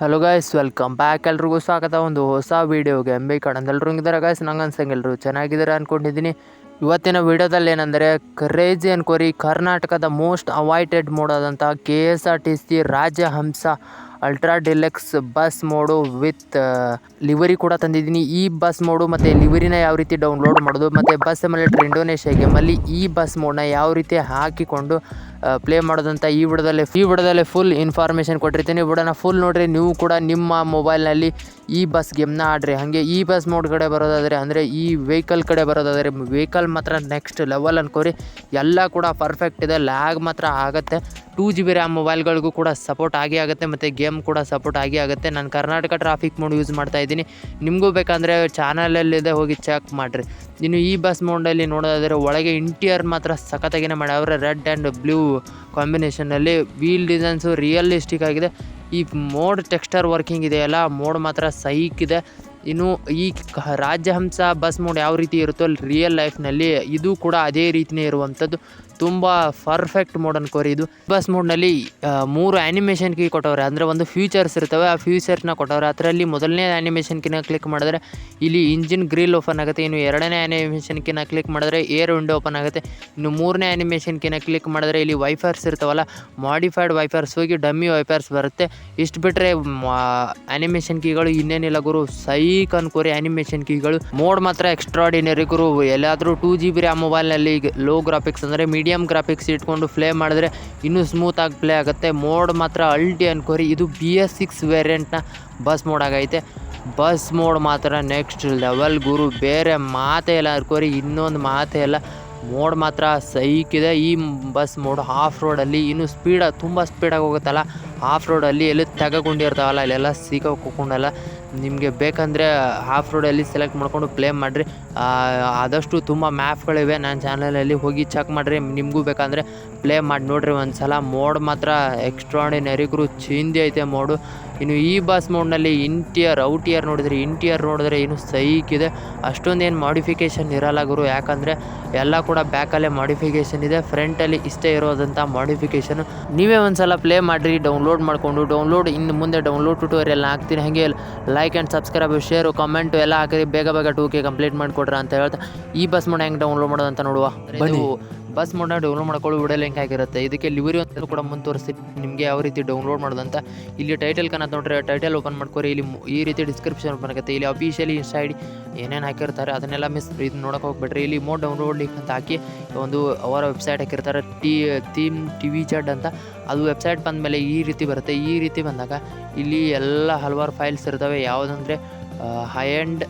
Hello guys welcome back ಎಲ್ರಿಗೂ ಸ್ವಾಗತ. ಒಂದು ಹೊಸ ವೀಡಿಯೋಗೆ ಎಂಬಿ ಕಣಂದ್ ಎಲ್ಲರೂ ಹಿಂಗಿದ್ದಾರೆ ಗಾಯ್ಸ್ ನಂಗೆ ಅನ್ಸಂಗೆ ಎಲ್ರು ಚೆನ್ನಾಗಿದ್ದಾರೆ ಅಂದ್ಕೊಂಡಿದ್ದೀನಿ ಇವತ್ತಿನ ವಿಡಿಯೋದಲ್ಲಿ ಏನಂದರೆ ಕ್ರೇಜಿ ಅನ್ಕೋರಿ, ಕರ್ನಾಟಕದ ಮೋಸ್ಟ್ ಅವಾಯ್ಟೆಡ್ ಮೋಡ್ ಆದಂತಹ K S R T C Rajahamsa ultra deluxe bus mod with livery ಕೂಡ ತಂದಿದ್ದೀನಿ. ಈ ಬಸ್ ಮೋಡು ಮತ್ತು ಲಿವರಿನ ಯಾವ ರೀತಿ ಡೌನ್ಲೋಡ್ ಮಾಡೋದು, ಮತ್ತು ಬಸ್ ಮೇಲೆ ಇಂಡೋನೇಷ್ಯಾ ಗೇಮಲ್ಲಿ ಈ ಬಸ್ ಮೋಡ್ನ ಯಾವ ರೀತಿ ಹಾಕಿಕೊಂಡು ಪ್ಲೇ ಮಾಡೋದಂತ ಈ ವಿಡಿಯೋದಲ್ಲಿ ಈ ವಿಡಿಯೋದಲ್ಲಿ ಫುಲ್ ಇನ್ಫಾರ್ಮೇಷನ್ ಕೊಟ್ಟಿರ್ತೀನಿ. ವಿಡೋನ ಫುಲ್ ನೋಡ್ರಿ, ನೀವು ಕೂಡ ನಿಮ್ಮ ಮೊಬೈಲ್ನಲ್ಲಿ ಈ ಬಸ್ ಗೇಮ್ನ ಆಡ್ರಿ. ಹಾಗೆ ಈ ಬಸ್ ಮೋಡ್ ಕಡೆ ಬರೋದಾದರೆ, ಅಂದರೆ ಈ ವೆಹಿಕಲ್ ಕಡೆ ಬರೋದಾದರೆ ವೆಹಿಕಲ್ ಮಾತ್ರ ನೆಕ್ಸ್ಟ್ ಲೆವೆಲ್ ಅನ್ಕೋರಿ. ಎಲ್ಲ ಕೂಡ ಪರ್ಫೆಕ್ಟ್ ಇದೆ ಲ್ಯಾಗ್ ಮಾತ್ರ ಆಗುತ್ತೆ. ಟೂ ಜಿ ಬಿ ರ್ಯಾಮ್ ಮೊಬೈಲ್ಗಳಿಗೂ ಕೂಡ ಸಪೋರ್ಟ್ ಆಗೇ ಆಗುತ್ತೆ, ಮತ್ತು ಗೇಮ್ ಕೂಡ ಸಪೋರ್ಟ್ ಆಗೇ ಆಗುತ್ತೆ. ನಾನು ಕರ್ನಾಟಕ ಟ್ರಾಫಿಕ್ ಮೋಡ್ ಯೂಸ್ ಮಾಡ್ತಾ ಇದ್ದೀನಿ. ನಿಮಗೂ ಬೇಕಂದರೆ ಚಾನಲಲ್ಲಿದೆ ಹೋಗಿ ಚೆಕ್ ಮಾಡಿರಿ. ಇನ್ನು ಈ ಬಸ್ ಮೋಡಲ್ಲಿ ನೋಡೋದಾದರೆ, ಒಳಗೆ ಇಂಟೀರಿಯರ್ ಮಾತ್ರ ಸಖತ್ತಾಗಿನೇ ಮಾಡ್ಯಾವ್ರೆ. ರೆಡ್ ಆ್ಯಂಡ್ ಬ್ಲೂ ಕಾಂಬಿನೇಷನಲ್ಲಿ ವೀಲ್ ಡಿಸೈನ್ಸು ರಿಯಲಿಸ್ಟಿಕ್ ಆಗಿದೆ. ಈ ಮೋಡ್ ಟೆಕ್ಸ್ಟರ್ ವರ್ಕಿಂಗ್ ಇದೆಯಲ್ಲ ಮೋಡ್ ಮಾತ್ರ ಸೈಕ್ ಇದೆ. ಇನ್ನು ಈ ರಾಜಹಂಸ ಬಸ್ ಮೋಡ್ ಯಾವ ರೀತಿ ಇರುತ್ತೋ ರಿಯಲ್ ಲೈಫ್ನಲ್ಲಿ ಇದು ಕೂಡ ಅದೇ ರೀತಿಯೇ ಇರುವಂಥದ್ದು. ತುಂಬ ಪರ್ಫೆಕ್ಟ್ ಮೋಡ್ ಅನ್ಕೋರಿ ಇದು ಬಸ್ ಮೋಡ್ನಲ್ಲಿ ಮೂರು ಆ್ಯನಿಮೇಷನ್ ಕೀ ಕೊಟ್ಟವ್ರೆ. ಅಂದರೆ ಒಂದು ಫ್ಯೂಚರ್ಸ್ ಇರ್ತವೆ. ಆ ಫ್ಯೂಚರ್ಸ್ನ ಕೊಟ್ಟವ್ರೆ. ಅದರಲ್ಲಿ ಮೊದಲನೇ ಆ್ಯನಿಮೇಷನ್ ಕಿನ ಕ್ಲಿಕ್ ಮಾಡಿದ್ರೆ ಇಲ್ಲಿ ಇಂಜಿನ್ ಗ್ರಿಲ್ ಓಪನ್ ಆಗುತ್ತೆ. ಇನ್ನು ಎರಡನೇ ಆ್ಯನಿಮೇಷನ್ ಕಿನ ಕ್ಲಿಕ್ ಮಾಡಿದ್ರೆ ಏರ್ ವಿಂಡೋ ಓಪನ್ ಆಗುತ್ತೆ. ಇನ್ನು ಮೂರನೇ ಆ್ಯನಿಮೇಷನ್ ಕಿನ ಕ್ಲಿಕ್ ಮಾಡಿದ್ರೆ ಇಲ್ಲಿ ವೈಫರ್ಸ್ ಇರ್ತವಲ್ಲ ಮಾಡಿಫೈಡ್ ವೈಫರ್ಸ್ ಹೋಗಿ ಡಮ್ಮಿ ವೈಫರ್ಸ್ ಬರುತ್ತೆ. ಇಷ್ಟು ಬಿಟ್ಟರೆ ಆ್ಯನಿಮೇಷನ್ ಕೀಗಳು ಇನ್ನೇನಿಲ್ಲ ಗುರು. ಸೈಕ್ ಅನ್ಕೋರಿ ಆ್ಯನಿಮೇಷನ್ ಕೀಗಳು ಮೋಡ್ ಮಾತ್ರ ಎಕ್ಸ್ಟ್ರಾಡಿನರಿ ಗುರು. ಎಲ್ಲಾದರೂ ಟೂ ಜಿ ಬಿ ರ್ಯಾಮ್ ಮೊಬೈಲ್ನಲ್ಲಿ ಲೋ ಗ್ರಾಫಿಕ್ಸ್ ಅಂದರೆ ಮೀಡಿಯಮ್ ಗ್ರಾಫಿಕ್ಸ್ ಇಟ್ಕೊಂಡು ಪ್ಲೇ ಮಾಡಿದ್ರೆ ಇನ್ನೂ ಸ್ಮೂತಾಗಿ ಪ್ಲೇ ಆಗುತ್ತೆ. ಮೋಡ್ ಮಾತ್ರ ಅಲ್ಟಿ ಅನ್ಕೋರಿ. ಇದು ಬಿ ಎಸ್ ಸಿಕ್ಸ್ ವೇರಿಯಂಟ್ನ ಬಸ್ ಮೋಡಾಗೈತೆ ಬಸ್ ಮೋಡ್ ಮಾತ್ರ ನೆಕ್ಸ್ಟ್ ಲೆವೆಲ್ ಗುರು. ಬೇರೆ ಮಾತೇ ಇಲ್ಲ ಅನ್ಕೋರಿ. ಇನ್ನೊಂದು ಮಾತೇ ಇಲ್ಲ. ಮೋಡ್ ಮಾತ್ರ ಸೈಕಿದೆ ಈ ಬಸ್ ಮೋಡ್ ಆಫ್ ರೋಡಲ್ಲಿ ಇನ್ನು ಸ್ಪೀಡಾಗಿ ತುಂಬ ಸ್ಪೀಡಾಗಿ ಹೋಗುತ್ತಲ್ಲ. ಆಫ್ ರೋಡಲ್ಲಿ ಎಲ್ಲಿ ಅಲ್ಲೆಲ್ಲ ಸಿಕ್ಕಾಕೊಂಡಲ್ಲ ನಿಮಗೆ ಬೇಕಂದರೆ ಆಫ್ ರೋಡಲ್ಲಿ ಸೆಲೆಕ್ಟ್ ಮಾಡಿಕೊಂಡು ಪ್ಲೇ ಮಾಡಿರಿ. ಆದಷ್ಟು ತುಂಬ ಮ್ಯಾಪ್ಗಳಿವೆ ನನ್ನ ಚಾನಲಲ್ಲಿ ಹೋಗಿ ಚೆಕ್ ಮಾಡಿರಿ. ನಿಮಗೂ ಬೇಕಂದರೆ ಪ್ಲೇ ಮಾಡಿ ನೋಡಿರಿ ಒಂದು ಸಲ ಮೋಡ್ ಮಾತ್ರ ಎಕ್ಸ್ಟ್ರಾಡಿನರಿ ಗುರು. ಚಿಂದಿ ಐತೆ ಮೋಡು. ಇನ್ನು ಈ ಬಸ್ ಮೋಡ್ನಲ್ಲಿ ಇಂಟಿಯರ್ ಔಟಿಯರ್ ನೋಡಿದ್ರೆ ಇಂಟಿಯರ್ ನೋಡಿದ್ರೆ ಏನು ಸೈಕ್ ಇದೆ. ಅಷ್ಟೊಂದೇನು ಮಾಡಿಫಿಕೇಶನ್ ಇರಲ್ಲ ಗುರು. ಯಾಕಂದರೆ ಎಲ್ಲ ಕೂಡ ಬ್ಯಾಕಲ್ಲೇ ಮಾಡಿಫಿಕೇಶನ್ ಇದೆ. ಫ್ರಂಟಲ್ಲಿ ಇಷ್ಟೇ ಇರೋದಂಥ ಮಾಡಿಫಿಕೇಶನ್ ನೀವೇ ಒಂದು ಸಲ ಪ್ಲೇ ಮಾಡಿರಿ ಡೌನ್ಲೋಡ್ ಮಾಡಿಕೊಂಡು ಡೌನ್ಲೋಡ್ ಇನ್ನು ಮುಂದೆ ಡೌನ್ಲೋಡ್ ಟ್ಯೂಟೋರಿಯಲ್ ಹಾಕ್ತೀನಿ. ಹಾಗೆ like and subscribe share comment ಎಲ್ಲ ಹಾಕಿರಿ. ಬೇಗ ಬೇಗ ಟೂ ಕೆ ಕಂಪ್ಲೀಟ್ ಮಾಡಿಕೊಡ್ರ ಅಂತ ಹೇಳ್ತಾ. ಈ ಬಸ್ ಮೋಡ್ ಹೆಂಗೆ ಡೌನ್ಲೋಡ್ ಮಾಡೋದಂತ ನೋಡುವ. ಬನ್ನಿ. ಬಸ್ ಮೋಡ್ನ ಡೌನ್ಲೋಡ್ ಮಾಡ್ಕೊಳ್ಳೋ ವಿಡಿಯೋ ಲಿಂಕ್ ಆಗಿರುತ್ತೆ ಇದಕ್ಕೆ ಲಿವರಿ ಅಂತ ಕೂಡ ಮುಂದೆ ತೋರಿಸ್ತೀನಿ ನಿಮಗೆ ಯಾವ ರೀತಿ ಡೌನ್ಲೋಡ್ ಮಾಡೋದಂತ ಇಲ್ಲಿ ಟೈಟಲ್ ಕನ್ನಡ ನೋಡ್ರಿ. ಟೈಟಲ್ ಓಪನ್ ಮಾಡ್ಕೊರಿ. ಇಲ್ಲಿ ಈ ರೀತಿ ಡಿಸ್ಕ್ರಿಪ್ಷನ್ ಓಪನ್ ಆಗುತ್ತೆ. ಇಲ್ಲಿ ಅಫಿಷಿಯಲಿ ಇನ್ಸ್ಟಾ ಐಡಿ ಏನೇನು ಹಾಕಿರ್ತಾರೆ, ಅದನ್ನೆಲ್ಲ ಮಿಸ್ ಇದು ನೋಡೋಕೆ ಹೋಗ್ಬೇಡ್ರಿ. ಇಲ್ಲಿ ಮೋಡ್ ಡೌನ್ಲೋಡ್ ಲಿಂಕ್ ಅಂತ ಹಾಕಿ ಒಂದು ಅವರ ವೆಬ್ಸೈಟ್ ಹಾಕಿರ್ತಾರೆ. T theme T V chat ಅಂತ. ಅದು ವೆಬ್ಸೈಟ್ ಬಂದಮೇಲೆ ಈ ರೀತಿ ಬರುತ್ತೆ. ಈ ರೀತಿ ಬಂದಾಗ ಇಲ್ಲಿ ಎಲ್ಲ ಹಲವಾರು ಫೈಲ್ಸ್ ಇರ್ತವೆ. ಯಾವುದಂದರೆ high end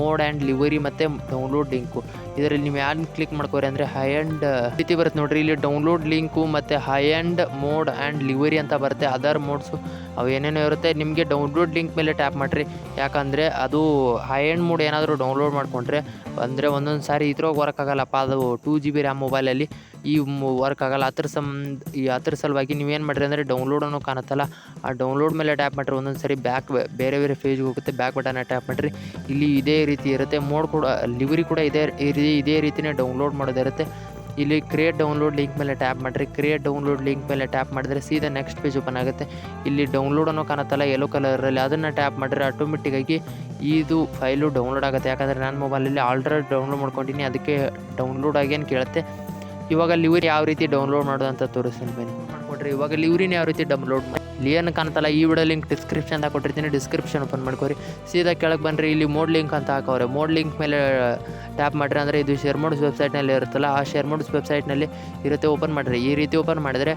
mod and livery ಮತ್ತು ಡೌನ್ಲೋಡ್ ಲಿಂಕು. ಇದರಲ್ಲಿ ನೀವು ಯಾರನ್ನ ಕ್ಲಿಕ್ ಮಾಡ್ಕೋರಿ ಅಂದರೆ ಹೈ ಆ್ಯಂಡ್ ರೀತಿ ಬರುತ್ತೆ ನೋಡ್ರಿ. ಇಲ್ಲಿ ಡೌನ್ಲೋಡ್ ಲಿಂಕು ಮತ್ತು high end mod and livery ಅಂತ ಬರುತ್ತೆ. ಅದರ್ ಮೋಡ್ಸು ಅವು ಏನೇನೋ ಇರುತ್ತೆ. ನಿಮಗೆ ಡೌನ್ಲೋಡ್ ಲಿಂಕ್ ಮೇಲೆ ಟ್ಯಾಪ್ ಮಾಡಿರಿ. ಯಾಕಂದರೆ ಅದು ಹೈ ಆ್ಯಂಡ್ ಮೋಡ್ ಏನಾದರೂ ಡೌನ್ಲೋಡ್ ಮಾಡಿಕೊಂಡ್ರೆ, ಅಂದರೆ ಒಂದೊಂದು ಸಾರಿ ಇದ್ರೋಗಿ ವರ್ಕ್ ಆಗಲ್ಲಪ್ಪ ಅದು ಟೂ ಜಿ ಬಿ ರ್ಯಾಮ್ ಮೊಬೈಲಲ್ಲಿ ಈ ವರ್ಕ್ ಆಗಲ್ಲ. ಅದ್ರ ಸಂಬಂಧ ಈ ಅದ್ರ ಸಲುವಾಗಿ ನೀವೇನು ಮಾಡಿರಿ ಅಂದರೆ ಡೌನ್ಲೋಡ್ ಅನ್ನೋ ಕಾಣುತ್ತಲ್ಲ, ಆ ಡೌನ್ಲೋಡ್ ಮೇಲೆ ಟ್ಯಾಪ್ ಮಾಡಿರಿ. ಒಂದೊಂದು ಸರಿ ಬ್ಯಾಕ್ ಬೇರೆ ಬೇರೆ ಪೇಜ್ಗೆ ಹೋಗುತ್ತೆ ಬ್ಯಾಕ್ ಬಟನ್ನ ಟ್ಯಾಪ್ ಮಾಡಿರಿ. ಇಲ್ಲಿ ಇದೇ ರೀತಿ ಇರುತ್ತೆ. ಮೋಡ್ ಕೂಡ ಲಿವರಿ ಕೂಡ ಇದೇ ಇದೇ- ರೀತಿಯೇ ಡೌನ್ಲೋಡ್ ಮಾಡೋದಿರುತ್ತೆ ಇಲ್ಲಿ ಕ್ರಿಯೇಟ್ ಡೌನ್ಲೋಡ್ ಲಿಂಕ್ ಮೇಲೆ ಟ್ಯಾಪ್ ಮಾಡಿರಿ. ಕ್ರಿಯೇಟ್ ಡೌನ್ಲೋಡ್ ಲಿಂಕ್ ಮೇಲೆ ಟ್ಯಾಪ್ ಮಾಡಿದ್ರೆ ಸೀದಾ ನೆಕ್ಸ್ಟ್ ಪೇಜ್ ಓಪನ್ ಆಗುತ್ತೆ. ಇಲ್ಲಿ ಡೌನ್ಲೋಡ್ ಅನ್ನೋ ಕಾಣುತ್ತಲ್ಲ ಯೆಲ್ಲೋ ಕಲರಲ್ಲಿ ಅದನ್ನು ಟ್ಯಾಪ್ ಮಾಡಿದ್ರೆ ಆಟೋಮೆಟಿಕ್ಕಾಗಿ ಇದು ಫೈಲು ಡೌನ್ಲೋಡ್ ಆಗುತ್ತೆ. ಯಾಕಂದರೆ ನನ್ನ ಮೊಬೈಲಲ್ಲಿ ಆಲ್ರೆಡಿ ಡೌನ್ಲೋಡ್ ಮಾಡ್ಕೊಂಡಿನಿ. ಅದಕ್ಕೆ ಡೌನ್ಲೋಡ್ ಏನು ಕೇಳುತ್ತೆ? ಇವಾಗ ಲಿವರಿ ಯಾವ ರೀತಿ ಡೌನ್ಲೋಡ್ ಮಾಡೋದು ಅಂತ ತೋರಿಸ್ತೀನಿ ಬನ್ನಿ. ಮಾಡ್ಕೊಡ್ರಿ. ಇವಾಗ ಲಿವ್ರಿನ ಯಾವ ರೀತಿ ಡೌನ್ಲೋಡ್ ಮಾಡಿ ಏನು ಕಾಣ್ತಲ್ಲ, ಈ ವಿಡಿಯೋ ಲಿಂಕ್ ಡಿಸ್ಕ್ರಿಪ್ಷನ್ ಅಂತ ಕೊಟ್ಟಿರ್ತೀನಿ. ಡಿಸ್ಕ್ರಿಪ್ಷನ್ ಓಪನ್ ಮಾಡ್ಕೊರಿ. ಸೀದಾ ಕೆಳಗೆ ಬನ್ನಿರಿ ಇಲ್ಲಿ ಮೋಡ್ ಲಿಂಕ್ ಅಂತ ಹಾಕವ್ರೆ. ಮೋಡ್ ಲಿಂಕ್ ಮೇಲೆ ಟ್ಯಾಪ್ ಮಾಡಿರಿ. ಅಂದರೆ ಇದು ಶೇರ್ ಮೋಡ್ಸ್ ವೆಬ್ಸೈಟ್ನಲ್ಲಿ ಇರುತ್ತಲ್ಲ, ಆ ಶೇರ್ ಮೋಡ್ಸ್ ವೆಬ್ಸೈಟ್ನಲ್ಲಿ ಇರುತ್ತೆ. ಓಪನ್ ಮಾಡಿರಿ. ಈ ರೀತಿ ಓಪನ್ ಮಾಡಿದರೆ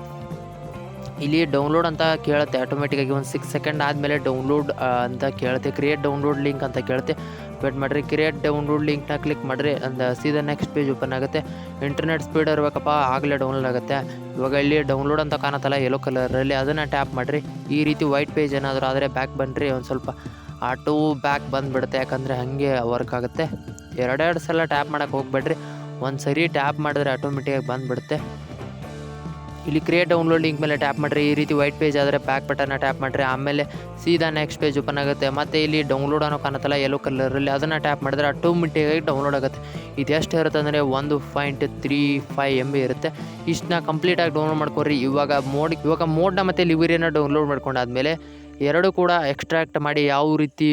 ಇಲ್ಲಿ ಡೌನ್ಲೋಡ್ ಅಂತ ಕೇಳುತ್ತೆ. ಆಟೋಮೆಟಿಕ್ಕಾಗಿ ಒಂದು ಸಿಕ್ಸ್ ಸೆಕೆಂಡ್ ಆದಮೇಲೆ ಡೌನ್ಲೋಡ್ ಅಂತ ಕೇಳುತ್ತೆ. ಕ್ರಿಯೇಟ್ ಡೌನ್ಲೋಡ್ ಲಿಂಕ್ ಅಂತ ಕೇಳುತ್ತೆ. ವೇಟ್ ಮಾಡಿರಿ ಕ್ರಿಯೇಟ್ ಡೌನ್ಲೋಡ್ ಲಿಂಕ್ನ ಕ್ಲಿಕ್ ಮಾಡಿರಿ. ಅಂದ ಸೀದಾ ನೆಕ್ಸ್ಟ್ ಪೇಜ್ ಓಪನ್ ಆಗುತ್ತೆ. ಇಂಟರ್ನೆಟ್ ಸ್ಪೀಡ್ ಇರಬೇಕಪ್ಪ, ಆಗಲೇ ಡೌನ್ಲೋಡ್ ಆಗುತ್ತೆ. ಇವಾಗ ಇಲ್ಲಿ ಡೌನ್ಲೋಡ್ ಅಂತ ಕಾಣುತ್ತಲ್ಲ ಯೆಲ್ಲೋ ಕಲರಲ್ಲಿ ಅದನ್ನು ಟ್ಯಾಪ್ ಮಾಡಿರಿ. ಈ ರೀತಿ ವೈಟ್ ಪೇಜ್ ಏನಾದರೂ ಆದರೆ ಬ್ಯಾಕ್ ಬನ್ನಿರಿ ಒಂದು ಸ್ವಲ್ಪ ಆಟೋ ಬ್ಯಾಕ್ ಬಂದುಬಿಡುತ್ತೆ. ಯಾಕಂದರೆ ಹಾಗೆ ವರ್ಕ್ ಆಗುತ್ತೆ. ಎರಡೆರಡು ಸಲ ಟ್ಯಾಪ್ ಮಾಡೋಕ್ಕೆ ಹೋಗ್ಬೇಡ್ರಿ. ಒಂದು ಸರಿ ಟ್ಯಾಪ್ ಮಾಡಿದ್ರೆ ಆಟೋಮೆಟಿಕಾಗಿ ಬಂದುಬಿಡುತ್ತೆ. ಇಲ್ಲಿ ಕ್ರಿಯೇಟ್ ಡೌನ್ಲೋಡ್ ಲಿಂಕ್ ಮೇಲೆ ಟ್ಯಾಪ್ ಮಾಡಿರಿ. ಈ ರೀತಿ ವೈಟ್ ಪೇಜ್ ಆದರೆ ಬ್ಯಾಕ್ ಬಟನ್ನ ಟ್ಯಾಪ್ ಮಾಡಿರಿ. ಆಮೇಲೆ ಸೀದಾ ನೆಕ್ಸ್ಟ್ ಪೇಜ್ ಓಪನ್ ಆಗುತ್ತೆ. ಮತ್ತು ಇಲ್ಲಿ ಡೌನ್ಲೋಡ್ ಅನ್ನೋ ಕಾಣುತ್ತಲ್ಲ ಎಲ್ಲೋ ಕಲರಲ್ಲಿ ಅದನ್ನು ಟ್ಯಾಪ್ ಮಾಡಿದ್ರೆ ಆಟೋಮೆಟಿಕಾಗಿ ಡೌನ್ಲೋಡ್ ಆಗುತ್ತೆ. ಇದು ಎಷ್ಟು ಇರುತ್ತೆ ಅಂದರೆ ಒಂದು point three five M B ಇರುತ್ತೆ. ಇಷ್ಟನ್ನ ಕಂಪ್ಲೀಟಾಗಿ ಡೌನ್ಲೋಡ್ ಮಾಡ್ಕೊರಿ ಇವಾಗ ಮೋಡ್ ಇವಾಗ ಮೋಡ್ನ ಮತ್ತು ಲಿವರಿಯನ್ನು ಡೌನ್ಲೋಡ್ ಮಾಡ್ಕೊಂಡಾದ್ಮೇಲೆ ಎರಡು ಕೂಡ ಎಕ್ಸ್ಟ್ರಾಕ್ಟ್ ಮಾಡಿ ಯಾವ ರೀತಿ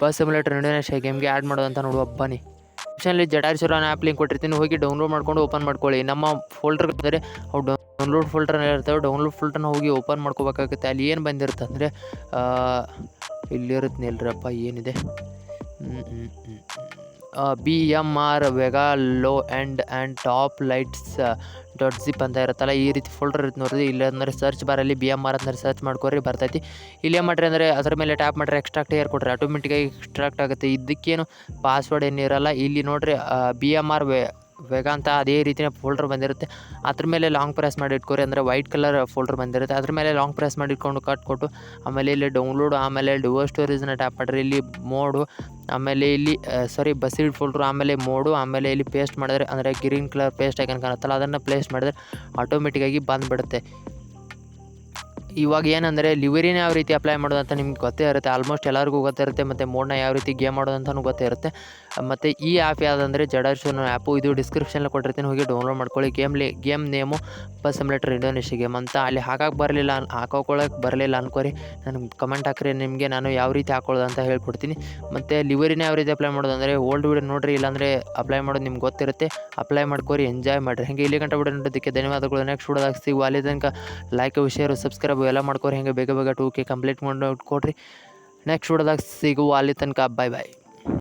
ಬಸ್ ಸಿಮ್ಯುಲೇಟರ್ ಇಂಡೋನೇಷ್ಯಾ ಗೇಮ್ಗೆ ಆ್ಯಡ್ ಮಾಡೋದಂತ ನೋಡುವ. ಬನ್ನಿ. ಆಪ್ಷನಲ್ಲಿ ಜಟಾರಿಸುರ ಆ್ಯಪ್ ಲಿಂಕ್ ಕೊಟ್ಟಿರ್ತೀನಿ. ಹೋಗಿ ಡೌನ್ಲೋಡ್ ಮಾಡ್ಕೊಂಡು ಓಪನ್ ಮಾಡ್ಕೊಳ್ಳಿ. ನಮ್ಮ ಫೋಲ್ಡರ್ ಅಂದರೆ ಅವು ಡೌನ್ಲೋಡ್ ಫೋಲ್ಡರ್ ಇರ್ತವೆ ಡೌನ್ಲೋಡ್ ಫೋಲ್ಡರ್ನ ಹೋಗಿ ಓಪನ್ ಮಾಡ್ಕೋಬೇಕಾಗುತ್ತೆ. ಅಲ್ಲಿ ಏನು ಬಂದಿರುತ್ತೆ ಅಂದರೆ ಇಲ್ಲಿರುತ್ತೆ ನಿಲ್ರಪ್ಪ ಏನಿದೆ? B M R vega low and and top lights dot zip ಅಂತ ಇರುತ್ತಲ್ಲ, ಈ ರೀತಿ ಫೋಲ್ಡರ್ ಇರುತ್ತೆ ನೋಡಿರಿ. ಇಲ್ಲ ಅಂದರೆ ಸರ್ಚ್ ಬಾರಲ್ಲಿ ಬಿ ಎಂ ಆರ್ ಅಂದರೆ ಸರ್ಚ್ ಮಾಡ್ಕೊರಿ, ಬರ್ತೈತಿ. ಇಲ್ಲಿ ಮಾಡ್ರಿ ಅಂದರೆ ಅದ್ರ ಮೇಲೆ ಟ್ಯಾಪ್ ಮಾಡಿದ್ರೆ ಎಕ್ಸ್ಟ್ರಾಕ್ಟ್ ಏರ್ ಕೊಡ್ರಿ. ಆಟೋಮೆಟಿಕಾಗಿ ಎಕ್ಸ್ಟ್ರಾಕ್ಟ್ ಆಗುತ್ತೆ. ಇದಕ್ಕೇನು ಪಾಸ್ವರ್ಡ್ ಏನಿರಲ್ಲ ಇಲ್ಲಿ ನೋಡ್ರಿ B M R ve vega ಅಂತ ಅದೇ ರೀತಿಯ ಫೋಲ್ಡರ್ ಬಂದಿರುತ್ತೆ. ಅದ್ರ ಮೇಲೆ ಲಾಂಗ್ ಪ್ರೆಸ್ ಮಾಡಿ ಇಟ್ಕೋರಿ ಅಂದರೆ ವೈಟ್ ಕಲರ್ ಫೋಲ್ಡರ್ ಬಂದಿರುತ್ತೆ. ಅದ್ರ ಮೇಲೆ ಲಾಂಗ್ ಪ್ರೆಸ್ ಮಾಡಿ ಇಟ್ಕೊಂಡು ಕಟ್ ಕೊಟ್ಟು, ಆಮೇಲೆ ಇಲ್ಲಿ ಡೌನ್ಲೋಡ್ ಆಮೇಲೆ ಡುವೋ ಸ್ಟೋರೇಜ್ನ ಟ್ಯಾಪ್ ಮಾಡಿರಿ. ಇಲ್ಲಿ ಮೋಡು, ಆಮೇಲೆ ಇಲ್ಲಿ ಸಾರಿ ಬಸೀಡ್ ಫೋಲ್ಡ್ರು ಆಮೇಲೆ ಮೋಡು, ಆಮೇಲೆ ಇಲ್ಲಿ ಪೇಸ್ಟ್ ಮಾಡಿದ್ರೆ ಅಂದರೆ ಗ್ರೀನ್ ಕಲರ್ ಪೇಸ್ಟ್ ಐಕನ್ ಕಾಣುತ್ತಲ್ಲ, ಅದನ್ನು ಪ್ಲೇಸ್ ಮಾಡಿದ್ರೆ ಆಟೋಮೆಟಿಕ್ಕಾಗಿ ಬಂದುಬಿಡುತ್ತೆ. ಇವಾಗ ಏನಂದರೆ ಲಿವರಿನ ಯಾವ ರೀತಿ ಅಪ್ಲೈ ಮಾಡೋದು ಅಂತ ನಿಮ್ಗೆ ಗೊತ್ತೇ ಇರುತ್ತೆ. ಆಲ್ಮೋಸ್ಟ್ ಎಲ್ಲರಿಗೂ ಗೊತ್ತಿರುತ್ತೆ ಮತ್ತು ಮೋಡ್ನ ಯಾವ ರೀತಿ ಗೇಮ್ ಮಾಡೋದು ಅಂತಲೂ ಗೊತ್ತೇ ಇರುತ್ತೆ. ಮತ್ತು ಈ ಆ್ಯಪ್ ಯಾವುದಂದರೆ ಅನ್ನೋ ಆ್ಯಪು ಇದು ಡಿಸ್ಕ್ರಿಪ್ಷನಲ್ಲಿ ಕೊಟ್ಟಿರ್ತೀನಿ. ಹೋಗಿ ಡೌನ್ಲೋಡ್ ಮಾಡ್ಕೊಳ್ಳಿ. ಗೇಮ್ ಲಿ game name bus simulator Indonesia game ಅಂತ. ಅಲ್ಲಿ ಹಾಕಕ್ಕೆ ಬರಲಿಲ್ಲ ಹಾಕೋಕೊಳ್ಳೋಕೆ ಬರಲಿಲ್ಲ ಅನ್ಕೋರಿ. ನನಗೆ ಕಮೆಂಟ್ ಹಾಕ್ರಿ. ನಿಮಗೆ ನಾನು ಯಾವ ರೀತಿ ಹಾಕೊಳ್ಳೋದು ಅಂತ ಹೇಳ್ಕೊಡ್ತೀನಿ. ಮತ್ತು ಲಿವರಿನ ಯಾವ ರೀತಿ ಅಪ್ಲೈ ಮಾಡೋದು ಅಂದರೆ ಓಲ್ಡ್ ವಿಡಿಯೋ ನೋಡಿರಿ. ಇಲ್ಲಾಂದರೆ ಅಪ್ಲೈ ಮಾಡೋದು ನಿಮ್ಗೆ ಗೊತ್ತಿರುತ್ತೆ. ಅಪ್ಲೈ ಮಾಡ್ಕೊರಿ. ಎಂಜಾಯ್ ಮಾಡಿರಿ. ಹಾಗೆ ಇಲ್ಲಿ ಗಂಟೆ ವಿಡಿಯೋ ನೋಡೋದಕ್ಕೆ ಧನ್ಯವಾದಗಳು. ನೆಕ್ಸ್ಟ್ ವಿಡಿಯೋದಾಗ ಸಿಗುವ ಅಲ್ಲಿ ತನಕ ಲೈಕ್ ಶೇರ್ ಸಬ್ಸ್ಕ್ರೈಬ್ ಎಲ್ಲ ಮಾಡ್ಕೊರಿ, ಹೆಂಗೆ ಬೇಗ ಬೇಗ ಟೂ ಕೆ ಕಂಪ್ಲೀಟ್ ಮಾಡಿ ಕೊಡ್ರಿ. ನೆಕ್ಸ್ಟ್ ವಿಡಿಯೋದಾಗ ಸಿಗುವ ಅಲ್ಲಿ ತನಕ ಬಾಯ್ ಬಾಯ್